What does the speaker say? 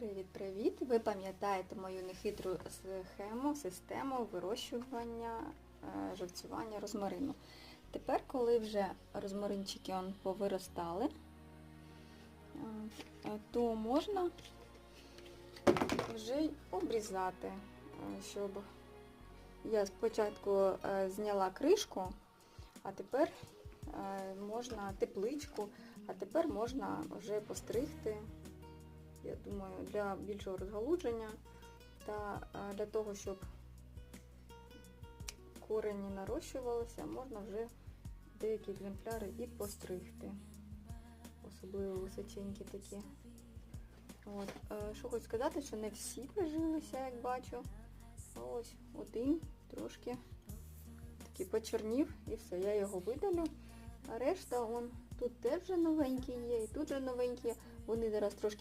Привіт-привіт! Ви пам'ятаєте мою нехитру схему, систему вирощування, е, живцювання розмарину. Тепер, коли вже розмаринчики он повиростали, е, то можна вже й обрізати, е, щоб я спочатку зняла кришку, а тепер можна тепличку, а тепер можна вже постригти я думаю, для більшого розгалудження та для того, щоб корені нарощувалися, можна вже деякі екземпляри і постригти. Особливо височенькі такі. От. Що хочу сказати, що не всі прижилися, як бачу. Ось один трошки такий почернів і все, я його видалю. А решта он тут теж новенькі є, і тут вже новенькі. Вони зараз трошки